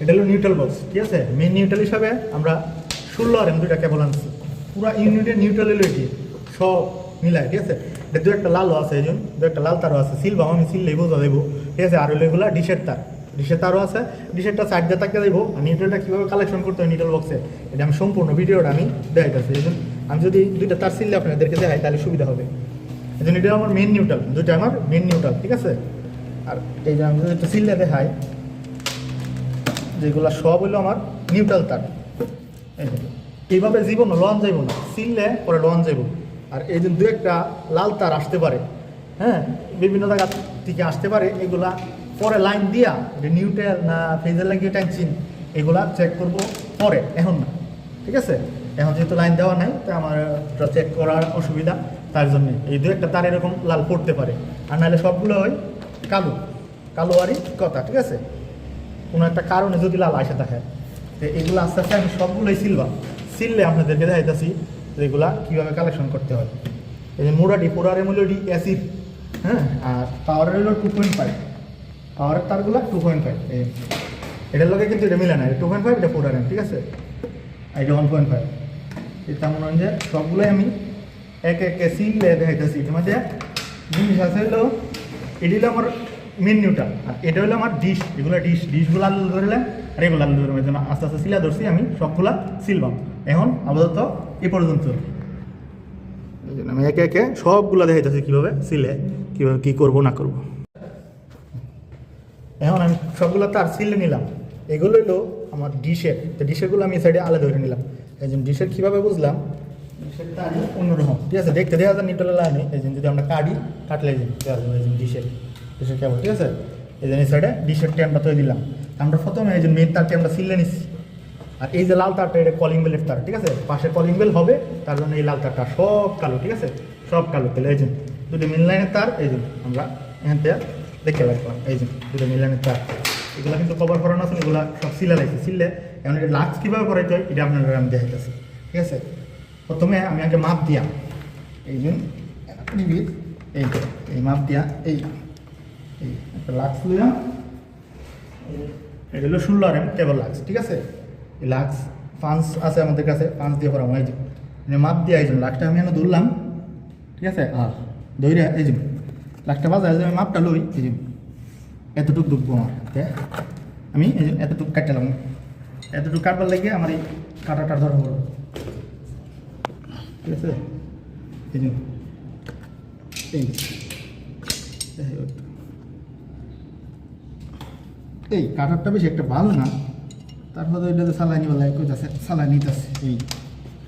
এটা হলো neutral box ঠিক আছে? মেন নিউট্রাল হিসাবে আমরা ষোলো আর এম দুইটা কেবল আনছি। পুরা ইউনিটের নিউট্রাল হলো এটি, সব মিলায়, ঠিক আছে? এটা দু একটা লালও আছে এই জন্য, দু একটা লাল তারও আছে। সিলবা আমি সিললেই বোঝা দেবো ঠিক আছে? আর হলো ডিশের তার। ডিশের তারও আছে ডিশেরটা সাইড দিয়ে তাকিয়ে দেবো আর নিউট্রালটা কীভাবে কালেকশন করতে হয় নিউট্রাল বক্সে এটা আমি সম্পূর্ণ ভিডিওটা আমি দেখাইতেছি। এই আমি যদি দুইটা তার সিললে আপনাদেরকে দেখাই, তাহলে সুবিধা হবে। এই জন্য এটা আমার মেন নিউট্রাল দুইটা আমার মেন নিউট্রাল ঠিক আছে? আর এই যে আমি যদি একটা সিললে দেখাই যেগুলো সব হলো আমার নিউট্রাল তার এইভাবে জীবন লন যাইব না। সিললে পরে লন যাইব। আর এই যে দু একটা লাল তার আসতে পারে হ্যাঁ? বিভিন্ন জায়গা থেকে আসতে পারে, এগুলা পরে লাইন দিয়া, যে নিউট্রাল না ফেজের লাগিয়ে টানছিন এগুলা চেক করব পরে, এখন না। ঠিক আছে? এখন যেহেতু লাইন দেওয়া নাই, তো আমার চেক করার অসুবিধা, তার জন্যে। এই দু একটা তার এরকম লাল পড়তে পারে। আর নাহলে সবগুলো হয় কালো। কালো আরই কথা, ঠিক আছে? কোনো একটা কারণে যদি লাল আসে থাকে, তো এগুলো আস্তে আস্তে আমি সবগুলোই সিলবা সিললে আপনাদেরকে দেখাইতেছি যে এগুলা কীভাবে কালেকশন করতে হয়। এই যে মোড়াটি পোড়ারের মূল্য ডি অ্যাসিড হ্যাঁ? আর পাওয়ারের হলো টু পয়েন্ট ফাইভ পাওয়ারের তারগুলো টু পয়েন্ট ফাইভ এই এটার লগে কিন্তু এটা মিলে না টু পয়েন্ট ফাইভ এটা পোড়ারেন ঠিক আছে? এটা ওয়ান পয়েন্ট ফাইভ এটা মনে হয় যে সবগুলোই আমি এক একে সিললে দেখাইতেছি। এটার মধ্যে জিনিস আছে হলো, এটি হলো আমার মেন আর এটা হলো আমার ডিশ এগুলো ডিশ ডিশগুলো আলু ধরলাম আর এগুলো আলু ধরলাম আস্তে আস্তে সিলা ধরছি আমি, সবগুলা সিলবাম এখন আপাতত এ পর্যন্ত। আমি একে একে সবগুলো দেখাইতেছি কীভাবে সিলে কীভাবে কী করব, না করব। এখন আমি সবগুলো তার সিলে নিলাম। এগুলো হলো আমার ডিশের। তো ডিশেরগুলো আমি সাইডে আলাদা ধরে নিলাম। এই জন্য ডিশের কীভাবে বুঝলাম, ডিশের তারই অন্যরকম। ঠিক আছে, দেখতে দেখা যায় নিউট্রাল লাইনে এই জন্য যদি আমরা কাটি, কাটলে এই ডিশের। ডিশের কেবল ঠিক আছে? এই জন্য সাইডে ডিশের ট্যামটা তৈরি দিলাম। আমরা প্রথমে এই যে মেন তারটি আমরা সিলে নিচ্ছি। আর এই যে লাল তারটা এটা কলিং বেলের তার ঠিক আছে? পাশে কলিং বেল হবে তার জন্য এই লাল তারটা সব কালো ঠিক আছে? সব কালো তাহলে এই জন্য দুটো মিল লাইনের তার এই জন্য আমরা এখান থেকে দেখতে লাগলাম এই যে দুটো মিল লাইনের তার। এগুলো কিন্তু কভার করানো আছে এগুলো সব সিলা লাগছে সিললে এখন এটা লাক্স কীভাবে করাইতে হয় এটা আপনাদের আমি দেখাইতেছি ঠিক আছে? প্রথমে আমি আগে মাপ দিয়া এই জন্য এই যে, এই মাপ দিয়া এই এই একটা লাক্স দিলাম এটা হলো ষোলো আর এম টেবল লাক্স, ঠিক আছে? এই লাক্স পাঁচ আছে আমাদের কাছে, পাঁচ দিয়ে করা হয় মানে মাপ দিয়ে, এই লাক্সটা আমি এনে ধরলাম, ঠিক আছে? হ্যাঁ দইরা এই যে লাক্সটা বাজায় যে আমি মাপটা লই, এই যে এতটুকু ঢুকবো আমার আমি, এই যে এতটুকু কাটলাম এতটুকু কাটবার লাগে আমার এই কাটাটা ধরা হলো ঠিক আছে? এই যে, এই। এই কাটারটা বেশি একটা ভালো না, তারপরে ওইটাতে সালাইনি বলা কইতাছে সালাই নিতেছে। এই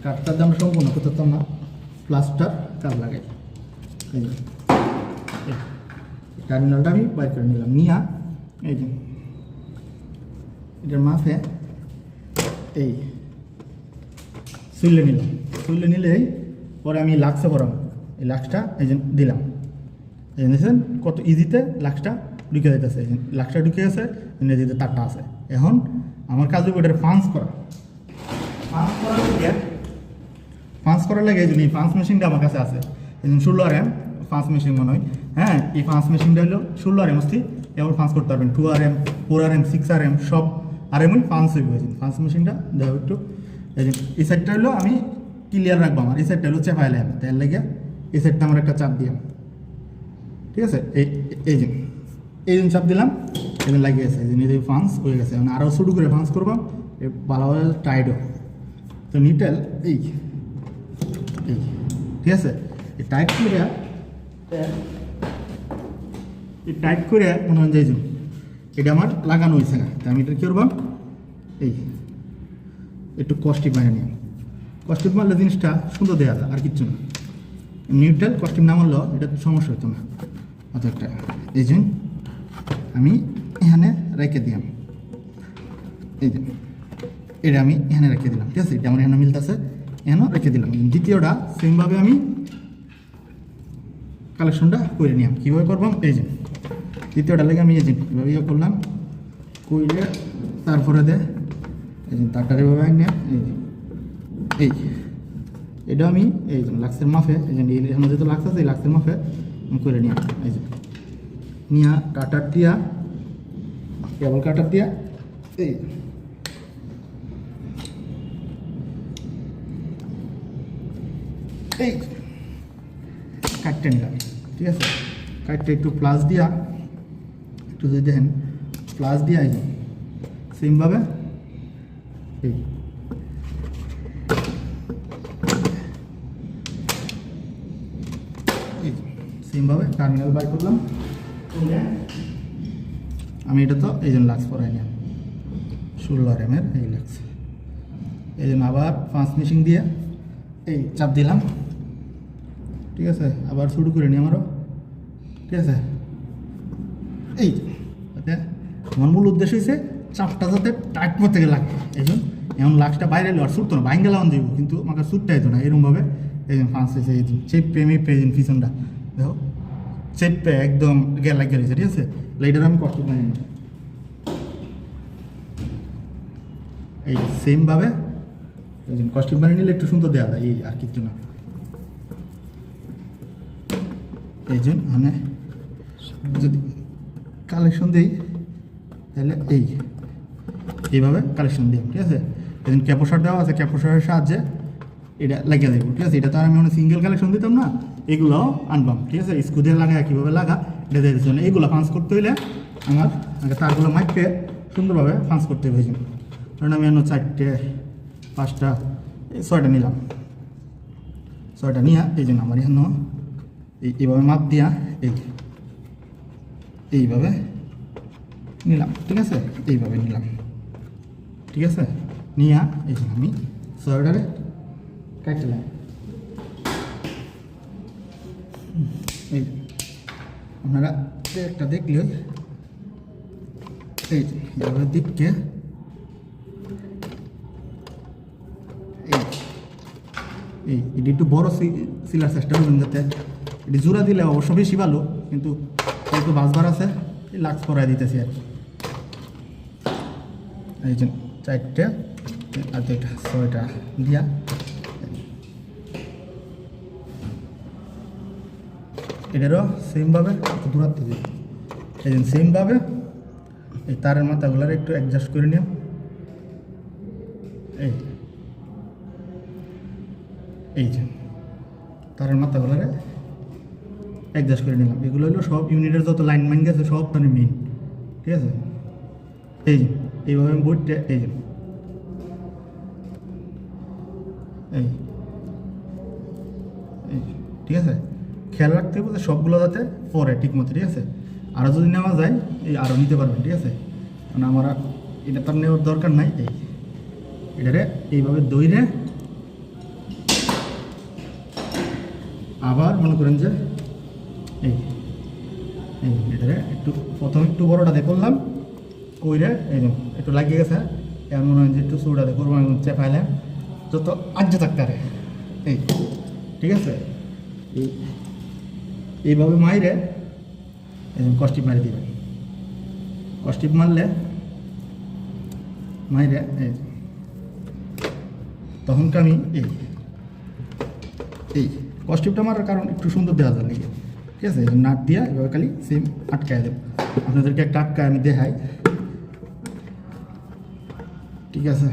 কাঠটার দাম সম্পূর্ণ করতাম না, প্লাস্টার কাজ লাগে। এই। টার্মিনালটা আমি বাইর করে নিলাম। নিয়া, এই যে, এটার মাফে এই সুইলে নিলাম। সুইলে নিলেই পরে আমি লাক্সে ভরাম এই লাক্সটা এই দিলাম। এই কত ইজিতে লাক্সটা ঢুকে যাইতেছে লাক্সটা ঢুকে গেছে ইংরেজিতে তারটা আছে। এখন আমার কাজ হবে এটার পাঞ্চ করা। পাঞ্চ করার লাগে পাঞ্চ করার লাগে এই জন্য এই পাঞ্চ মেশিনটা আমার কাছে আছে। এই জন্য ষোলো আর এম পাঁচ মেশিন মনে হয়। হ্যাঁ এই পাঁচ মেশিনটা হলো ষোলো আর এম অস্তি এবার পাঁচ করতে পারবেন two R M four R M six R M সব আর এমই পাঁচ হইব। এই পাঁচ মেশিনটা দেখো একটু। এই এই সাইডটা হলো আমি ক্লিয়ার রাখব আমার। এই সাইডটা হলো চেপাইলাম তার লেগে এই সাইডটা আমার একটা চাপ দিলাম ঠিক আছে? এই এই যে এই জন্য চাপ দিলাম এখানে লাগিয়ে গেছে এই এই ফান্স হয়ে গেছে। মানে আরও শুরু করে ফান্স করব ভালোভাবে টাইট হোক। তো নিটেল এই এই, ঠিক আছে? এই টাইট করে, এই টাইট করে মনে হয় যাই এটা আমার লাগানো হয়েছে না। তা আমি এটা কী করব? এই, একটু কস্টিপ বানিয়ে নিই। কস্টিপ মারলে জিনিসটা সুন্দর দেওয়া যায়, আর কিচ্ছু না। নিউট্রাল কস্টিউম না মারলেও এটা সমস্যা হতো না। অত একটা, এই জন্য আমি এখানে রেখে দিলাম। এই যে, এটা আমি এখানে রেখে দিলাম, ঠিক আছে? এটা আমার এখানে মিলতেছে, এখানেও রেখে দিলাম। দ্বিতীয়টা সেমভাবে আমি কালেকশনটা করে নিলাম। কীভাবে করবাম এই যে দ্বিতীয়টা লেগে আমি এই যে এভাবে ইয়ে করলাম কইলে তারপরে দে, এই যে তারটার এভাবে আনি এই যে, এই এটা আমি, এই যে লাক্সের মাফে, এই যে এখানে যেহেতু লাক্স আছে, এই লাক্সের মাফে আমি করে নিলাম। এই যে নিয়া কাটার দিয়া কেবল কাটার দিয়া এই। এই। কাটতে ঠিক আছে? কাটতে একটু প্লাস দিয়া, একটু যদি দেখেন প্লাস দিয়া এই সেমভাবে এই। সেমভাবে টার্মিনাল বাই করলাম। আমি এটা তো এই জন্য লাক্স পরাই নিলাম। ষোলো র্যামের এই লাক্স এই জন্য আবার পাঁচ মিশিং দিয়ে এই চাপ দিলাম। ঠিক আছে, আবার শুরু করে নিই আমারও। ঠিক আছে? এই যাতে আমার মূল উদ্দেশ্য হয়েছে চাপটা যাতে টাইট করতে গেলে লাগে এই জন্য এমন লাক্সটা বাইরে এলো আর ছুটতো না, বাইঙ্গা লাগান দিব কিন্তু আমাকে ছুটতে হতো না এরকমভাবে এই জন্য ফাঁস হয়েছে এই সেই প্রেমে পেয়ে পিছনটা। দেখো চেপ একদম গেল রয়েছে ঠিক আছে? লাইটার আমি কষ্ট পাই এই সেমভাবে এই জন্য কস্টিউম বানিয়ে নিলে একটু সুন্দর দেওয়া যায়, এই আর কিছু না। এই জন্য মানে যদি কালেকশন দিই, তাহলে এই, এইভাবে কালেকশন দিই ঠিক আছে? জন্য ক্যাপোসার দেওয়া আছে ক্যাপোসারের সাহায্যে এটা লাগিয়ে দেবো, ঠিক আছে? এটা তো আর আমি অনেক সিঙ্গেল কালেকশন দিতাম না। এগুলো আনবাম, ঠিক আছে? স্ক্রু দিয়ে লাগা কীভাবে লাগা, এটা দিয়ে দিচ্ছি এইগুলো ফান্স করতে হইলে আমার আগে তারগুলো মাইপে সুন্দরভাবে ফান্স করতে হবে কারণ আমি অন্য চারটে, পাঁচটা, এই ছয়টা নিলাম। ছয়টা নিয়ে এই জন্য আমার এখানে এই, এইভাবে মাপ দিয়া এই, এইভাবে নিলাম, ঠিক আছে? এইভাবে নিলাম। ঠিক আছে? নিয়া এই জন্য আমি ছয়টারে কাটলাম এই আপনারা একটা দেখলে এই যে, দিককে এই এটি একটু বড় সিলার চেষ্টা করবেন যাতে। এটি জোড়া দিলে অবশ্য বেশি ভালো কিন্তু একটু বাসবার আছে লাক্স করাই দিতেছি আর কি। এই যে চারটে আর দুইটা ছয়টা দিয়া। এটারও সেমভাবে দূরাত্ম দিই। এই যে সেমভাবে এই তারের মাথাগুলার একটু অ্যাডজাস্ট করে নিও এই এই যে তারের মাথাগুলারে অ্যাডজাস্ট করে নিলাম। এগুলো হলো সব ইউনিটের যত লাইন মাইন গেছে সব মানে মেইন ঠিক আছে? এই যে এইভাবে আমি বোর্ডটা এই যে এই ঠিক আছে? খেয়াল রাখতে হবে যে সবগুলো যাতে পরে ঠিক মতো ঠিক আছে? আরও যদি নেওয়া যায়, এই আরও নিতে পারবেন, ঠিক আছে? মানে আমার এটা তার নেওয়ার দরকার নাই, এই এটারে এইভাবে দইরে আবার মনে করেন যে এই এই এটারে একটু, প্রথম একটু বড়টা দিয়ে করলাম, কইরে এই একটু লাগিয়ে গেছে এমন মনে হয় যে একটু দিয়ে করব চেপাইলে যত আজ্য থাকতে এই, ঠিক আছে? এই এইভাবে মাইরে কষ্টিপ মারি দিবেন কষ্টিপ মারলে মাইরে এই তখনকে আমি এই এই কস্টিউমটা মারার কারণ একটু সুন্দর দেওয়া যায় নাকি? ঠিক আছে নাট দিয়া এভাবে খালি সেম আটকায় দেব। আপনাদেরকে একটা আটকায় আমি দেখাই। ঠিক আছে।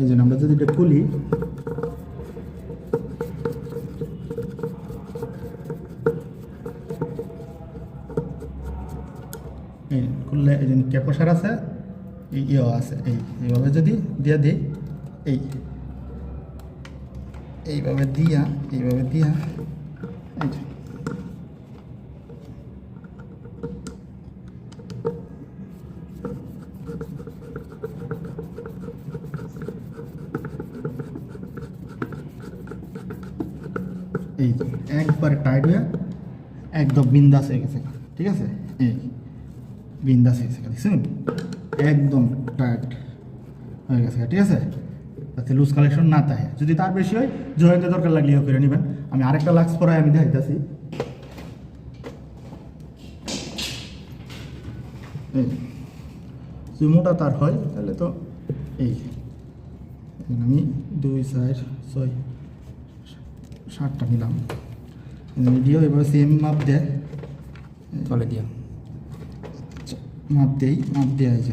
এই জন্য আমরা যদি এটা খুলি খুললে এই জন্য ক্যাপোসার আছে, এই ইয়েও আছে, এই এইভাবে যদি দিয়া দিই, এই, এইভাবে দিয়া এইভাবে দিয়া, এই এই একবার টাইট হয়ে একদম বিন্দাস হয়ে গেছে, ঠিক আছে? এই বিন্দাস হয়ে গেছে, দেখছেন? একদম টাইট হয়ে গেছে, ঠিক আছে? যাতে লুজ কালেকশন না থাকে। যদি তার বেশি হয় জয়েন্টের দরকার লাগলে করে নেবেন। আমি আরেকটা লাক্স পরে আমি দেখাইতেছি। যদি মোটা তার হয়, তাহলে তো এই আমি দুই, চার, ছয় ষাটটা নিলাম। ভিডিও এবার সেম মাপ দেয়। তলে দিয়া মাপ দেই মাপ দেওয়া হয়েছে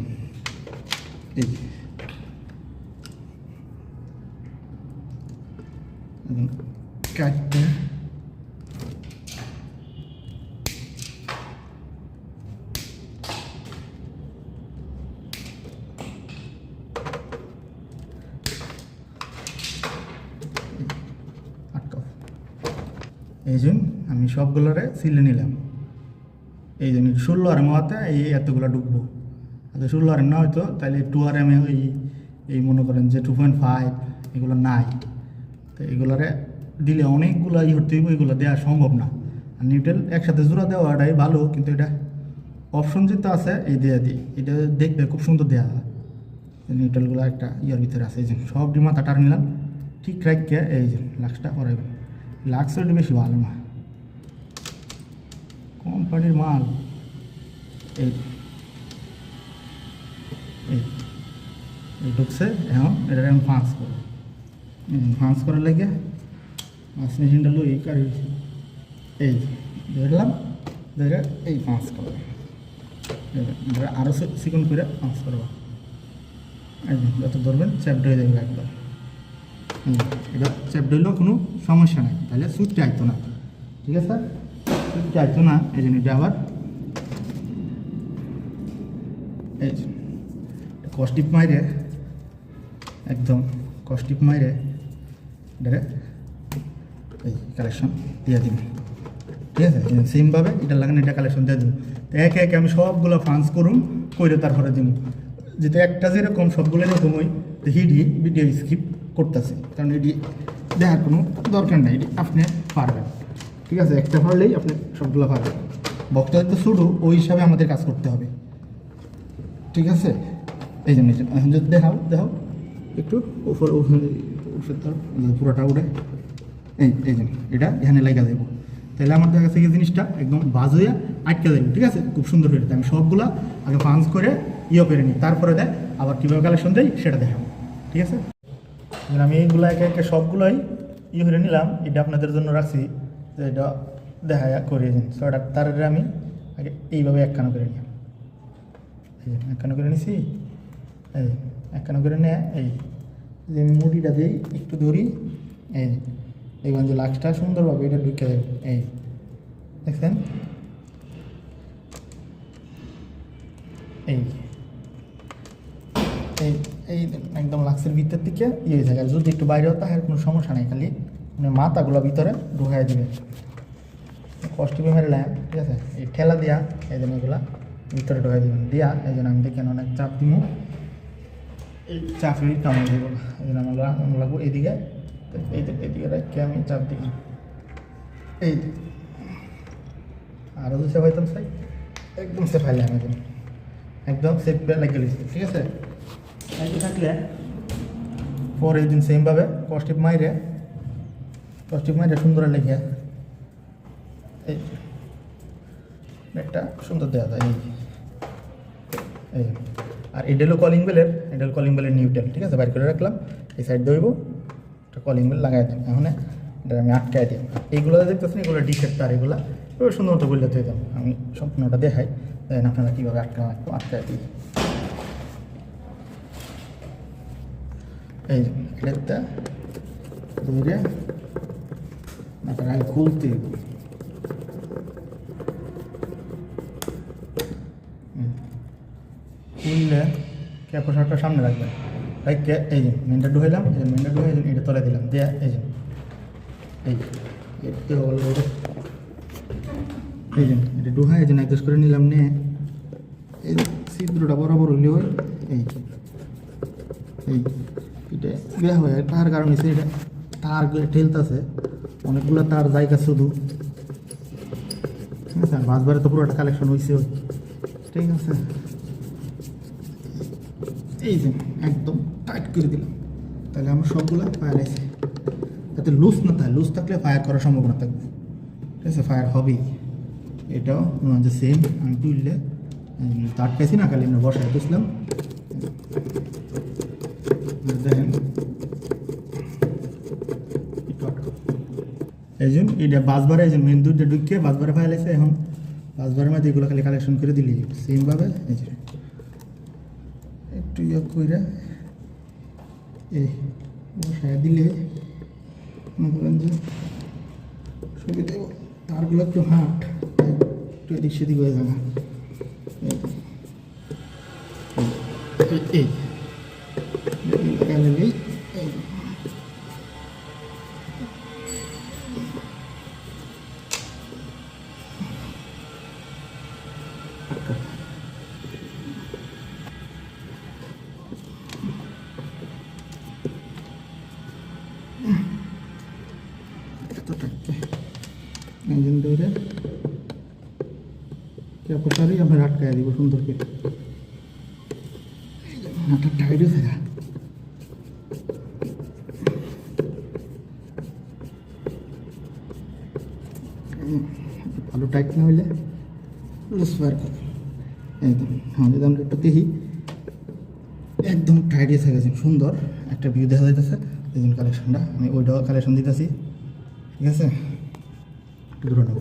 এই কাটতে এই জন্য আমি সবগুলোরে সিলে নিলাম। এই জন্য ষোলো আর মাতে এই এতগুলো ঢুকবো। আচ্ছা ষোলো আর না হয়তো তাহলে টু আর এম ওই, এই মনে করেন যে টু পয়েন্ট ফাইভ এগুলো নাই। তো এগুলোরে দিলে অনেকগুলো ই হতে হইব, এগুলো দেওয়া সম্ভব না। আর নিউটেল একসাথে জোড়া দেওয়াটাই ভালো, কিন্তু এটা অপশন যেটা আছে, এই দেওয়া দিই এটা দেখতে খুব সুন্দর দেওয়া নিউটেলগুলো একটা ইয়ার ভিতরে আছে, এই যে সব ডিমাতা টার্মিনাল ঠিক রাখিয়ে এই যে লাক্সটা করাইবেন লাক্সের বেশি ভালো না। কোম্পানির মাল? এই এই ঢুকছে এখন এটা আমি ফাঁস করব। ফাঁস করার লাগে মেশিনটা লই কারি এই ধরলাম ধরে এই ফাঁস করব। আরও চিকন করে ফাঁস করব। যত ধরবেন চ্যাপড হয়ে যাবে একদম। হুম, এটা চ্যাপড হইলেও কোনো সমস্যা নেই তাহলে সুইচটা আইতো না। ঠিক আছে? আইতো না, এই জন্য এটা আবার। কষ্টিপ মাইরে, একদম কষ্টিপ মাইরে, এটা এই কালেকশন দিয়ে দিন ঠিক আছে? সেমভাবে এটা লাগানো, এটা কালেকশন দিয়ে দিব। তো একে একে আমি সবগুলো ফান্স করুম করে তারপরে দিব যেটা একটা যেরকম সবগুলো এরকমই তো হিডি ভিডিও স্কিপ করতেছে। কারণ এটি দেখার কোনো দরকার নেই, এটি আপনি পারবেন। ঠিক আছে? একটা পারলেই আপনি সবগুলো পারবেন বক্তা তো শুরু ওই হিসাবে আমাদের কাজ করতে হবে। ঠিক আছে? এই জন্য যদি দেখাও দেখাও। একটু উপর ধরো, পুরোটা উঠে এই এই জন্য এটা এখানে লেগে দেবো তাহলে আমার দেখা এই জিনিসটা একদম বাজ হয়ে আটকে যাবে ঠিক আছে? খুব সুন্দর হয়ে আমি সবগুলো আগে ফান্স করে ইয়ে করে নিই। তারপরে দেয় আবার কীভাবে কালেকশন দেয় সেটা দেখাবো। ঠিক আছে? আমি এইগুলো একে একে সবগুলোই ইয়ে করে নিলাম। এটা আপনাদের জন্য রাখছি। যে এটা দেখা করে দিন। ছয়টা তারের আমি আগে এইভাবে একখানা করে নিলাম। এই একখানা করে নিছি। এই একখানা করে নে এই যে মুড়িটা দিই একটু ধরি। এই দেখবেন যে লাক্সটা সুন্দরভাবে এটা ঢুকে দেবে এই দেখছেন? এই এই এই একদম লাক্সের ভিতর দিকে ইয়ে থাকে আর যদি একটু বাইরে হতো আর কোনো সমস্যা নেই, খালি মাথাগুলো ভিতরে ঢুকাই দিবে। কষ্টকে মেরলাম ঠিক আছে? এই ঠেলা দিয়া এই জন্য এগুলা ভিতরে ঢুকাই দিবেন দিয়া এই জন্য আমি দেখেন অনেক চাপ দিব এই চাপেরই কামড় দিব। এই জন্য আমরা লাগবো এইদিকে এই এইদিকে রেখে আমি চাপ দিই। এই আরও দু সেফ আইতাম চাই একদম সেফ আইলে আমি একদম একদম সেফ লাগিয়ে গেলিছে ঠিক আছে? থাকলে পরে এই দিন সেমভাবে কষ্টিপ মাইরে কষ্টিপ মাইরে সুন্দর লেগে এই একটা সুন্দর দেওয়া যায়, এই এই, আর এডেলও কলিং বেলের এডেল কলিং বেলের নিউটেল ঠিক আছে? বাইর করে রাখলাম, এই সাইড দইব একটা কলিং বেল লাগাই দিলাম। এখন এটা আমি আটকাই দিই এইগুলো দেখতেছেন, এগুলো ডিশের তার, এগুলো এবার সুন্দর মতো বললে দিতাম আমি সম্পূর্ণটা দেখাই দেখেন আপনারা কীভাবে আটকা আটকায় দিই। এই এটা ধরে হবে। হুম। খুললে ক্যাপোসারটা সামনে রাখবেন রাখতে এই যে মেনটা ঢুকাইলাম এই মেনটা ঢুকাই এটা তলে দিলাম, দিয়ে, এই যে, এই এটা হলো। এই যে এটা ঢুকাই এই যে নাইকেশ করে নিলাম, নিয়ে, এই ছিদ্রটা বরাবর হইলে হয় এই এই এটা বেয়া হয়, তার কারণে এটা, তার ঠেলতেছে অনেকগুলো তার জায়গা শুধু। ঠিক আছে মাছবারে তো পুরোটা কালেকশন হয়েছে ঠিক আছে। এই যে, একদম টাইট করে দিলাম। তাহলে আমার সবগুলো ফায়ার আছে যাতে লুজ না থাকে লুজ থাকলে ফায়ার করার সম্ভাবনা থাকবে। ঠিক আছে ফায়ার হবেই। এটাও যে সেম আমি তুললে তার পেয়েছি না, খালি আমরা বসায় বুঝলাম দেখেন এই জন্য এটা বাসবারে এই যে মেন দুধটা ঢুকিয়ে বাসবারে ফাইল আছে, এখন বাসবারের মধ্যে এগুলো খালি কালেকশন করে দিলি। সেমভাবে এই যে, একটু ইয়ে করে এই দিলে, মনে করেন যে সুবিধে তারগুলো একটু হাট, একটু এদিক সেদিক হয়ে যাবে। এই ক্যাপোটারই আমরা আটকায় দিব সুন্দর করে নাটা টাইট হয়েছে গা। ভালো টাইট না হইলে লুজ ফায়ার একদম হ্যাঁ যদি আমরা একটু দেখি একদম টাইট হয়ে গেছে সুন্দর। একটা ভিউ দেখা যাইতেছে এই কালেকশনটা আমি ওইটাও কালেকশন দিতেছি। ঠিক আছে? একটু নেব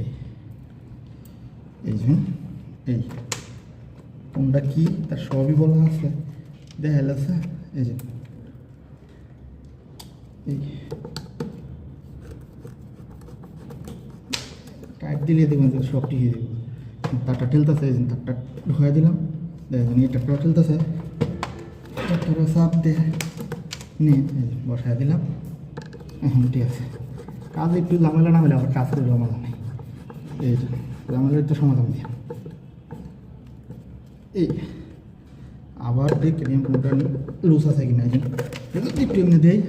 এই এই যে এই কোনটা কি? তার সবই বলা আছে। দেখা যাচ্ছে এই যে। টাইট দিলে দেখবেন সব টিকে দেবো তারটা ঠেলতেছে, এই তারটা দিলাম। দেখেন এই ঠেলতেছে। নিয়ে বসাই দিলাম। এখন ঠিক আছে। কাজ একটু ঝামেলা না হলে আবার কাজ করে ঝামেলা নেই। এই ঝামেলার একটু সমাধান দিয়ে এই, আবার দেখি কোনটা লুজ আছে কিনা এই যে। এটা একটু দেয়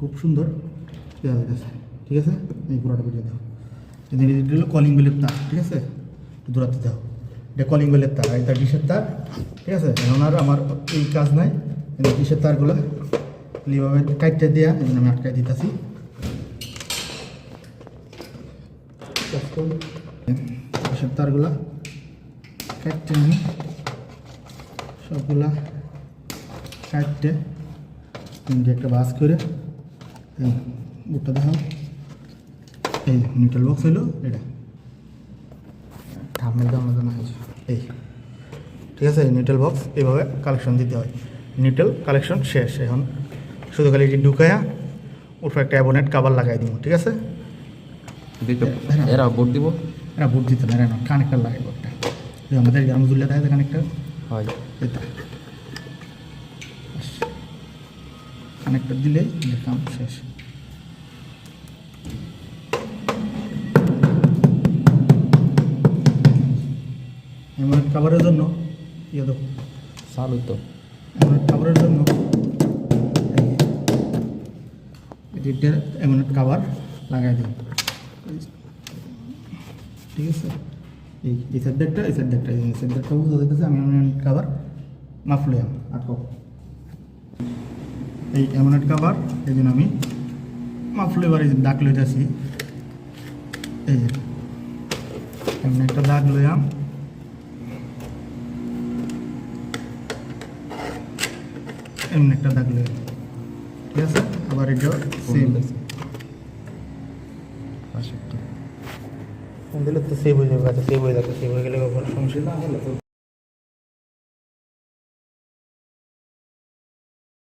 খুব সুন্দর। ঠিক আছে? এই পুরোটা ভিডিও দাও এটা হলো কলিং বেলের তার, ঠিক আছে? একটু দূরাতে দাও এটা কলিং বেলের তার, এটা ডিশের তার, ঠিক আছে? এখন আর আমার এই কাজ নাই। ডিশের তারগুলো, এইভাবে কাটতে দেওয়া এই জন্য আমি আটকাই দিতেছি। ডিশের তারগুলা কাটতে নিই। সবগুলা কাটতে তিনটে একটা বাস করে এই বুটটা দেখাও। এই নিউট্রাল বক্স হলো এটা। থামলে দাম জানা হয়েছে এই ঠিক আছে এই নিউট্রাল বক্স এইভাবে কালেকশন দিতে হয়। নিউট্রাল কালেকশন শেষ এখন। শুধু খালি এটি ঢুকায়া উপরে একটা অ্যাবোনেট কাবার লাগাই দিব ঠিক আছে? হ্যাঁ। এরা ভোট দিব? এটা বুট দিতে না এটা কানেক্টার লাগাইব একটা আমাদের গ্রাম জুল্লা থাকে কানেক্টার হয়। এটা কানেক্টর দিলেই কাম শেষ। এমন খাবারের জন্য ইয়ে দেবো চালু তো। এমন খাবারের জন্য এমন খাবার লাগাই দিই। ঠিক আছে? এই এই সাবজেক্টটা এই সাবজেক্টটা এই সাবজেক্টটা বুঝতে দিতেছে আমি এমন খাবার মাফলুয়াম আটকো এই এমন খাবার এই জন্য আমি মাফলুয়ার এই দাগ লইতেছি এই যে এমন একটা দাগ লইয়াম এমন একটা দাগ লইয়াম ঠিক আছে আবার এটা সেম ফোন দিলে তো সেভ হয়ে যাবে সেভ হয়ে যাবে সেভ হয়ে গেলে কোনো সমস্যা